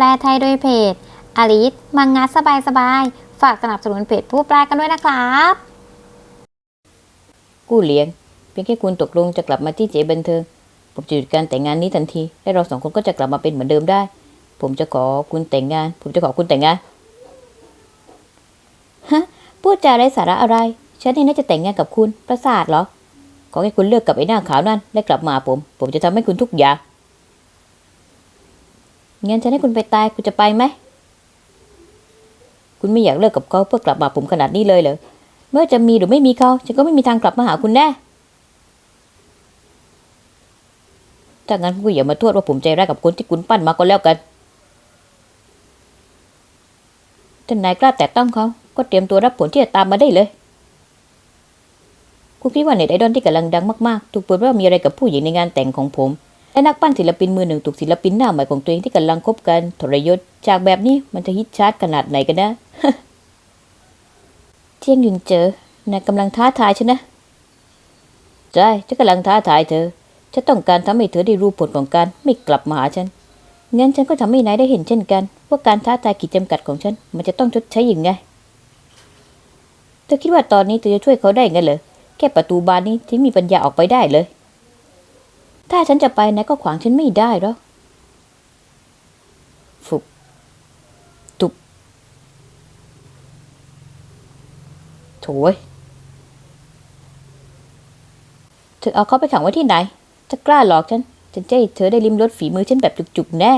แปลไทยโดยเพจอลิสมังงะสบายสบายๆฝากสนับสนุนเพจผู้แปลกันด้วยนะครับ กู้เลี้ยง เพียงแค่คุณตกลงจะกลับมาที่เจบันเทิง ผมจะหยุดการแต่งงานนี้ทันที และเราสองคนก็จะกลับมาเป็นเหมือนเดิมได้ ผมจะขอคุณแต่งงาน ผมจะขอคุณแต่งงาน ฮะ พูดจาไร้สาระอะไร ฉันเองน่าจะแต่งงานกับคุณ ประสาทเหรอ ขอให้คุณเลิกกับไอ้หน้าขาวนั่น และกลับมาหาผม ผมจะทำให้คุณทุกอย่าง งั้นฉันให้คุณไปตายคุณจะไปไหม คุณไม่อยากเลิกกับเขาเพื่อกลับมาผมขนาดนี้เลยเหรอเมื่อจะมีหรือไม่มีเขาฉันก็ไม่มีทางกลับมาหาคุณแน่ถ้างั้นคุณอย่ามาโทษว่าผมใจร้ายกับคนที่คุณปั้นมาก็แล้วกันถ้านายกล้าแตะต้องเขาก็เตรียมตัวรับผลที่จะตามมาได้เลย คุณคิดว่าเน็ตไอดอลที่กำลังดังมากๆ ถูกเปิดว่ามีอะไรกับผู้หญิงในงานแต่งของผม และนักปั้นศิลปินมือหนึ่งถูกศิลปินหน้าใหม่ของตัวเองที่กำลังคบกันทรยศจากแบบนี้มันจะฮิตชาร์ตขนาดไหนกันนะ เที่ยงยุนเจอนายกำลังท้าทายฉันนะใช่ฉันกำลังท้าทายเธอฉันต้องการทำให้เธอได้รู้ผลของการไม่กลับมาหาฉันงั้นฉันก็ทำให้นายได้เห็นเช่นกัน ว่าการท้าทายขีดจำกัดของฉัน มันจะต้องชดใช้อยังไงเธอคิดว่าตอนนี้เธอจะช่วยเขาได้ไงเหรอแค่ประตูบานนี้ที่มีปัญญาออกไปได้เลย ถ้าฉันจะไปนายก็ขวางฉันไม่ได้หรอกฟุบตุบโถ่เว้ยเธอเอาเขาไปขังไว้ที่ไหน จะกล้าหลอกฉัน ฉันจะให้เธอได้ลิ้มรสฝีมือฉันแบบจุกๆแน่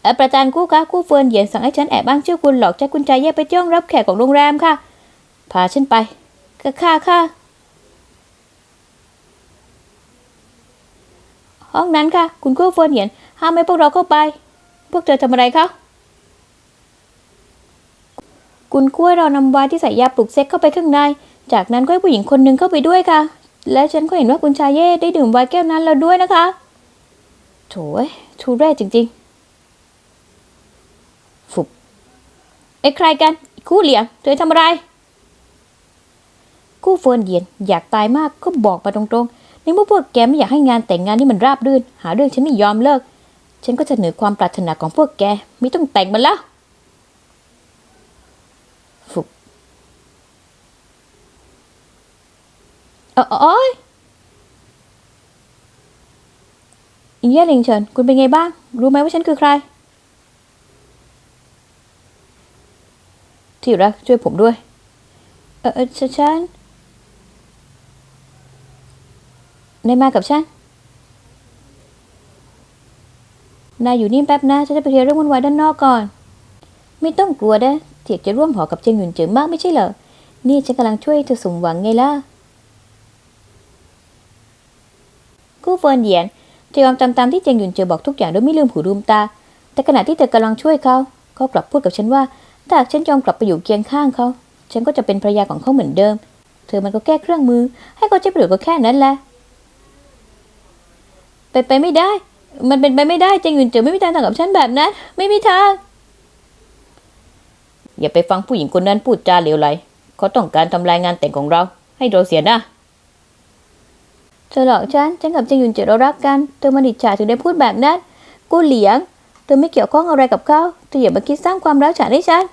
เอ่อประธานกู้คะกู้เฟิร์นเหยียนสั่งให้ฉันแอบอ้างชื่อคุณหลอกใจคุณชายแยกไปจ้องรับแขกของโรงแรมค่ะ พาฉันไปก็ค่าค่ะ ห้องนั้นค่ะ คุณกู้เฟิร์นเหียนห้ามให้พวกเราเข้าไป พวกเธอทำอะไรคะคุณกล้วยเรานำวน์ที่ใส่ยาปลุกเซ็กเข้าไปข้างใน จากนั้นก็ให้ผู้หญิงคนหนึ่งเข้าไปด้วยค่ะ และฉันก็เห็นว่าคุณชายเย่ได้ดื่มวน์แก้วนั้นแล้วด้วยนะคะ โถ่ทุเรศจริงๆ ฟุบไอ้ใครกัน คู่เหลี่ยงเธอทำอะไร คู่เฟิร์นเหยียนอยากตายมากก็บอกมาตรงๆ ในเมื่อพวกแกไม่อยากให้งานแต่งงานนี่มันราบรื่น หาเรื่องฉันไม่ยอมเลิก ฉันก็จะเหนือความปรารถนาของพวกแก ไม่ต้องแต่งมันแล้วฟุบเออโอ้ยอินเย่หลิงเฉินคุณเป็นไงบ้าง รู้ไหมว่าฉันคือใคร ที่รักช่วยผมด้วย เออฉันฉั นายมากับฉัน นายอยู่นี่แป๊บนะฉันจะไปเคลียร์เรื่องวุ่นวายด้านนอกก่อน ไม่ต้องกลัวนะเทียกจะร่วมหอกับเจงหยุนเจิงมากไม่ใช่เหรอ นี่ฉันกำลังช่วยเธอสมหวังไงล่ะ กู้เฟินเหยียนเธอยอมตามตามที่เจงหยุนเจอบอกทุกอย่างโดยไม่ลืมหูลืมตา แต่ขณะที่เธอกำลังช่วยเขาเขากลับพูดกับฉันว่าถ้าหากฉันยอมกลับไปอยู่เคียงข้างเขา ฉันก็จะเป็นภรรยาของเขาเหมือนเดิม เธอมันก็แก้เครื่องมือ ให้เขาใช้ประโยชน์ก็แค่นั้นแหละ ไปไปไม่ได้ มันเป็นไปไม่ได้เจงหยุนเจอไม่มีทางทำกับฉันแบบนั้น ไม่มีทาง อย่าไปฟังผู้หญิงคนนั้นพูดจาเหลวไหลเขาต้องการทำลายงานแต่งของเรา ให้เราเสียหน้าเธอหลอกฉันฉันกับเจงหยุนเจอเรารักกันเธอมาดิจฉาถึงได้พูดแบบนั้นกูเหลียงเธอไม่เกี่ยวข้องอะไรกับเขาเธออย่ามาคิดสร้างความร้าวฉานให้ฉัน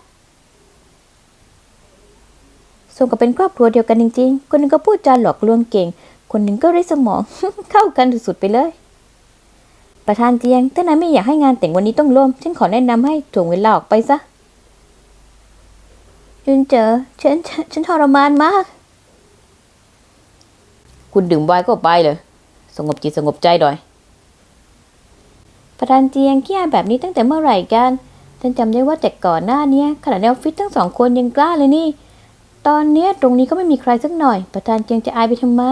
สมกับเป็นครอบครัวเดียวกันจริงๆ คนหนึงก็พูดจาหลอกลวงเก่ง คนหนึ่งก็ไร้สมอง เข้ากันสุดๆไปเลย ประธานเจียง ถ้านายไม่อยากให้งานแต่งวันนี้ต้องล่ม ฉันขอแนะนำให้ถ่วงเวลาออกไปซะยุนเจอฉันฉัน ฉันทรมานมาก คุณดื่มไวน์ก็ไปเลย สงบจิตสงบใจหน่อย ประธานเจียงขี้อายแบบนี้ตั้งแต่เมื่อไหร่กัน ฉันจำได้ว่าแต่ก่อนหน้าเนี้ยขณะในออฟฟิศทั้งสองคนยังกล้าเลยนี่ ตอนเนี้ยตรงนี้ก็ไม่มีใครสักหน่อย ประธานเจียงจะอายไปทำไม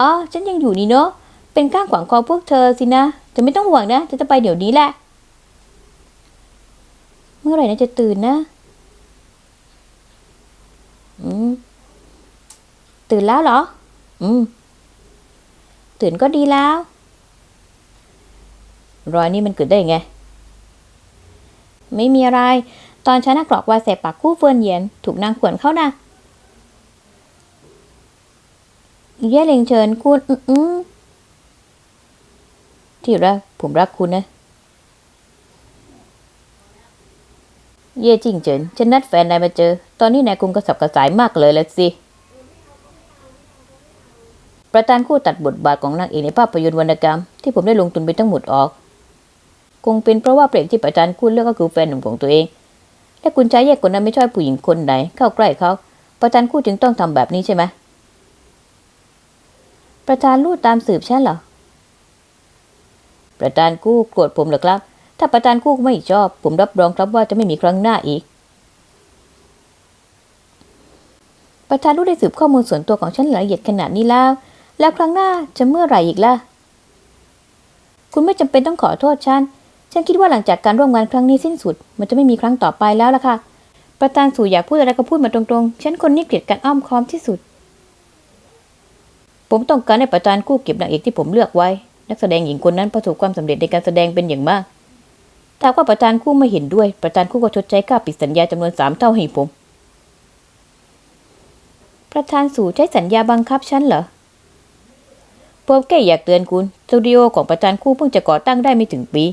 อ๋อ ฉันยังอยู่นี่เนาะ เป็นก้างขวางคอพวกเธอสินะแต่ไม่ต้องห่วงนะฉันจะไปเดี๋ยวนี้แหละ เมื่อไหร่นะจะตื่นนะ อืม ตื่นแล้วเหรอ อืม ตื่นก็ดีแล้ว รอยนี่มันเกิดได้ยังไง ไม่มีอะไร ตอนฉันนักกรอกวายใส่ปากคู่เฟินเยียนถูกนางขวนเข้านะเย่เลงเฉินคุณ อืมอืม ที่รักผมรักคุณนะ เย่จิงเฉินฉันนัดแฟนนายมาเจอ ตอนนี้นายคงกระสับกระส่ายมากเลยละสิ ประธานคู่ตัดบทบาทของนางเอกในภาพยนตร์วรรณกรรม ที่ผมได้ลงทุนไปทั้งหมดออก คงเป็นเพราะว่าเพลงที่ประธานคู่เลือกก็คือแฟนหนุ่มของตัวเอง และคุณชายแยกคนนั้นไม่ชอบผู้หญิงคนไหนเข้าใกล้เขา ประธานคู่จึงต้องทำแบบนี้ใช่ไหมประธานลู่ตามสืบฉันเหรอ ประธานกู้โกรธผมเหรอครับ ถ้าประธานกู้ไม่ชอบ ผมรับรองครับว่าจะไม่มีครั้งหน้าอีก ประธานรู้ได้สืบข้อมูลส่วนตัวของฉันละเอียดขนาดนี้แล้ว แล้วครั้งหน้าจะเมื่อไหร่อีกล่ะ คุณไม่จำเป็นต้องขอโทษฉัน ฉันคิดว่าหลังจากการร่วมงานครั้งนี้สิ้นสุด มันจะไม่มีครั้งต่อไปแล้วล่ะค่ะ ประธานสู่อยากพูดอะไรก็พูดมาตรงๆ ฉันคนนี้เกลียดการอ้อมค้อมที่สุดผมต้องการให้ประธานกู้เก็บนางเอกที่ผมเลือกไว้ นักแสดงหญิงคนนั้นประสบความสำเร็จในการแสดงเป็นอย่างมากถ้าว่าประธานคู่ไม่เห็นด้วย ประธานคู่ก็ชดใช้ค่าปิดสัญญาจำนวนสามเท่าให้ผม ประธานสู่ใช้สัญญาบังคับฉันเหรอผมแค่อยากเตือนคุณสตูดิโอของประธานคู่เพิ่งจะก่อตั้งได้ไม่ถึงปี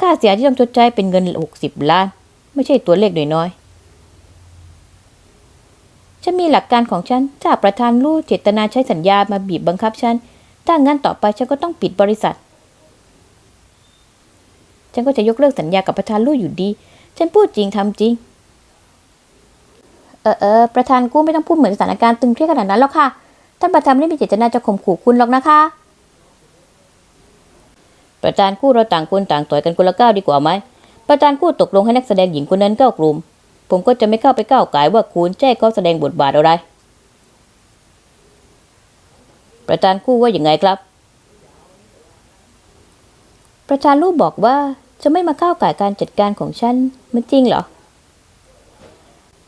ค่าเสียที่ต้องชดใช้เป็นเงินหกสิบล้าน ไม่ใช่ตัวเลขน้อยๆฉันมีหลักการของฉันถ้าประธานรู้เจตนาใช้สัญญามาบีบบังคับฉัน ถ้างั้นต่อไปฉันก็ต้องปิดบริษัท ฉันก็จะยกเลิกสัญญากับประธานลู่อยู่ดี ฉันพูดจริงทำจริง เออเออประธานกู้ไม่ต้องพูดเหมือนสถานการณ์ตึงเครียดขนาดนั้นหรอกค่ะ ท่านประธานไม่ได้มีเจตนาจะข่มขู่คุณหรอกนะคะ ประธานกู้เราต่างคนต่างต่อยกันคนละก้าวดีกว่าไหม ประธานกู้ตกลงให้นักแสดงหญิงคนนั้นเข้ากลุ่ม ผมก็จะไม่เข้าไปก้าวไก่ว่าคุณแจ้เขาแสดงบทบาทอะไร ประธานกู้ว่าอย่างไงครับ ประธานลูกบอกว่าจะไม่มาก้าวไก่ายการจัดการของฉัน มันจริงเหรอ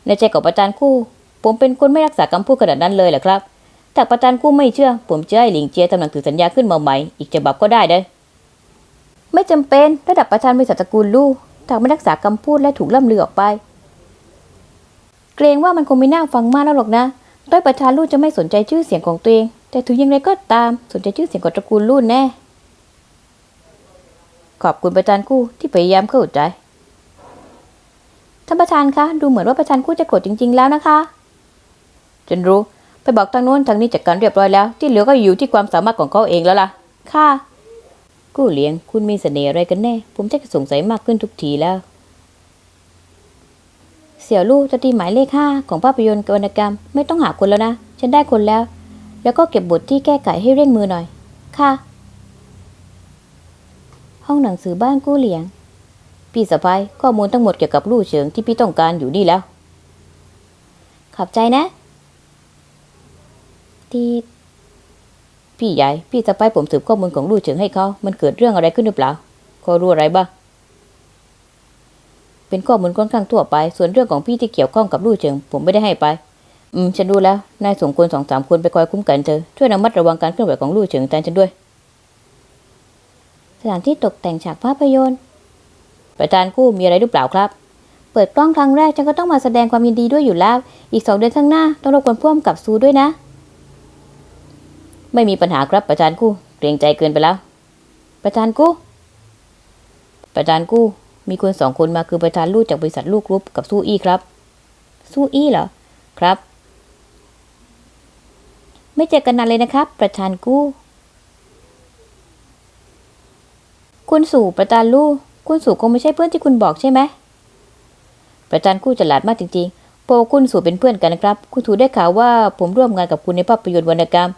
ในใจของประธานคู่ผมเป็นคนไม่รักษาคำพูดขนาดนั้นเลยเหรอครับแต่ประธานคู่ไม่เชื่อ ผมจะให้หลิงเจียทำหนังสือสัญญาขึ้นมาใหม่ อีกฉบับก็ได้เด้ไม่จำเป็นระดับประธานบริษัทตระกูลลู่ถ้าไม่รักษาคำพูดและถูกล่ำลือออกไป เกรงว่ามันคงไม่น่าฟังมากแล้วหรอกนะ โดยประธานลู่จะไม่สนใจชื่อเสียงของตัวเอง แต่ถึงอย่างไรก็ตามสนใจชื่อเสียงของตระกูลลู่แน่ ขอบคุณประธานคู่ที่พยายามเข้าใจ ท่านประธานคะ ดูเหมือนว่าประธานคู่จะโกรธจริง ๆ แล้วนะคะฉันรู้ ไปบอกทางโน้นทางนี้จัดการเรียบร้อยแล้ว ที่เหลือก็อยู่ที่ความสามารถของเขาเองแล้วล่ะ ค่ะ กู้เลี้ยง คุณมีเสน่ห์อะไรกันแน่ ผมจะสงสัยมากขึ้นทุกทีแล้ว เสี่ยวลู่จะตีหมายเลขห้าของภาพยนตร์วรรณกรรม ไม่ต้องหาคนแล้วนะ ฉันได้คนแล้ว แล้วก็เก็บบทที่แก้ไขให้เร่งมือหน่อย ค่ะ ห้องหนังสือบ้านกู้เหลียง พี่สะพายข้อมูลทั้งหมดเกี่ยวกับลู่เฉิงที่พี่ต้องการอยู่นี่แล้ว ขอบใจนะ ที่พี่ใหญ่ พี่สะพายผมสืบข้อมูลของลู่เฉิงให้เขา มันเกิดเรื่องอะไรขึ้นหรือเปล่าเขารู้อะไรบ้าง เป็นข้อมูลค่อนข้างทั่วไป ส่วนเรื่องของพี่ที่เกี่ยวข้องกับลู่เฉิงผมไม่ได้ให้ไป อืม ฉันรู้แล้ว นายส่งคนสองสามคนไปคอยคุ้มกันเธอ ช่วยระมัดระวังการเคลื่อนไหวของลู่เฉิงแทนฉันด้วย สถานที่ตกแต่งฉากภาพยนตร์ ประธานกู้มีอะไรหรือเปล่าครับ เปิดกล้องครั้งแรกฉันก็ต้องมาแสดงความยินดีด้วยอยู่แล้ว อีกสองเดือนข้างหน้าต้องรบกวนพ่วงกับซูด้วยนะ ไม่มีปัญหาครับประธานกู้ เกรงใจเกินไปแล้ว ประธานกู้ ประธานกู้ มีคนสองคนมาคือประธานลูกจากบริษัทลูกกรุ๊ปกับซูอี้ครับซูอี้เหรอครับ ไม่เจอกันนานเลยนะครับ ประธานกู้ คุณสู่ประธานลู่คุณสู่คงไม่ใช่เพื่อนที่คุณบอกใช่ไหมประธานกู้ฉลาดมากจริงๆโปคุณสู่เป็นเพื่อนกันนะครับ คุณสู่ได้ข่าวว่าผมร่วมงานกับคุณในภาพยนตร์วรรณกรรม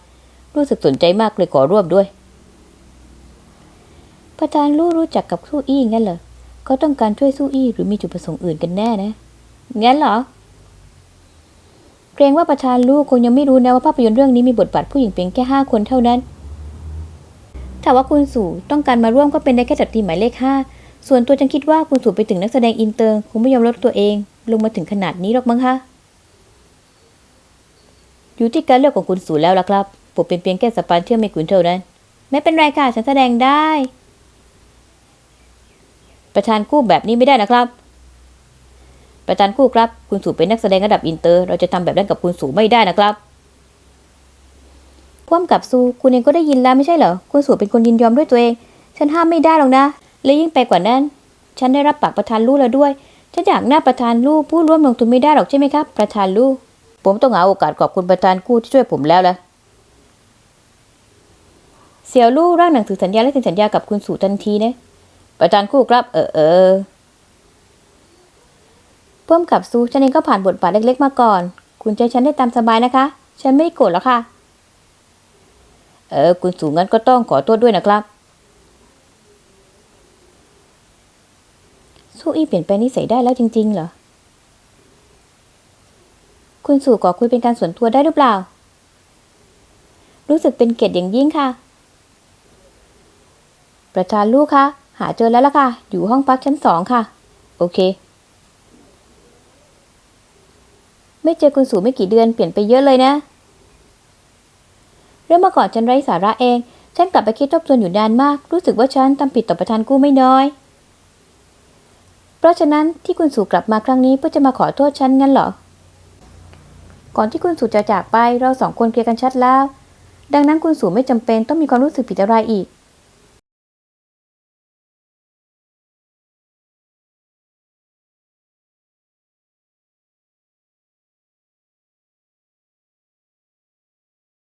รู้สึกสนใจมากเลยขอร่วมด้วย ประธานลู่รู้จักกับสู้อี้งั้นเหรอ เขาต้องการช่วยสู้อี้หรือมีจุดประสงค์อื่นกันแน่นะ งั้นเหรอ เกรงว่าประธานลู่คงยังไม่รู้นะว่าภาพยนตร์เรื่องนี้มีบทบาทผู้หญิงเพียงแค่ห้าคนเท่านั้น ถ้าว่าคุณสู่ต้องการมาร่วมก็เป็นได้แค่จัดทีหมายเลขห้าส่วนตัวฉันคิดว่าคุณสู่ไปถึงนักแสดงอินเตอร์ คงไม่ยอมลดตัวเอง ลงมาถึงขนาดนี้หรอกมั้งคะ อยู่ที่การเลือกของคุณสู่แล้วล่ะครับ ผมเป็นเพียงแค่สะพานเชื่อมให้คุณเท่านั้น ไม่เป็นไรค่ะฉันแสดงได้ ประธานกู้แบบนี้ไม่ได้นะครับ ประธานกู้ครับ คุณสู่เป็นนักแสดงระดับอินเตอร์ เราจะทำแบบนั้นกับคุณสู่ไม่ได้นะครับพ่วมกับซูคุณเองก็ได้ยินแล้วไม่ใช่เหรอ คุณสู่เป็นคนยินยอมด้วยตัวเอง ฉันห้ามไม่ได้หรอกนะ และยิ่งไปกว่านั้น ฉันได้รับปากประธานรู้แล้วด้วยฉันอยากหน้าประธานลูกผู้ร่วมลงทุนไม่ได้หรอกใช่ไหมครับ ประธานลูก ผมต้องหาโอกาสขอบคุณประธานกู้ที่ช่วยผมแล้วละเสี่ยวลู่ร่างหนังสือสัญญาและเซ็นสัญญากับคุณสู่ทันทีนะ ประธานกู้ครับ เออเออพิ่มกับซูฉันเองก็ผ่านบทบาทเล็กๆมาก่อน คุณใจฉันได้ตามสบายนะคะ ฉันไม่ได้โกรธหรอกค่ะ เออ คุณสู่งั้นก็ต้องขอโทษด้วยนะครับสู้อี้เปลี่ยนไปนิสัยได้แล้วจริง ๆ เหรอ คุณสู่ขอคุยเป็นการส่วนตัวได้หรือเปล่า รู้สึกเป็นเกียรติอย่างยิ่งค่ะ ประธานลูกคะ หาเจอแล้วล่ะค่ะ อยู่ห้องพักชั้นสองค่ะ โอเค ไม่เจอคุณสู่ไม่กี่เดือนเปลี่ยนไปเยอะเลยนะ เรื่องเมื่อก่อนฉันไร้สาระเอง ฉันกลับไปคิดทบทวนอยู่นานมาก รู้สึกว่าฉันทำผิดต่อประธานกู้ไม่น้อย เพราะฉะนั้นที่คุณสู่กลับมาครั้งนี้เพื่อจะมาขอโทษฉันงั้นเหรอ ก่อนที่คุณสู่จะจากไปเราสองคนเคลียร์กันชัดแล้ว ดังนั้นคุณสู่ไม่จำเป็นต้องมีความรู้สึกผิดอะไรอีก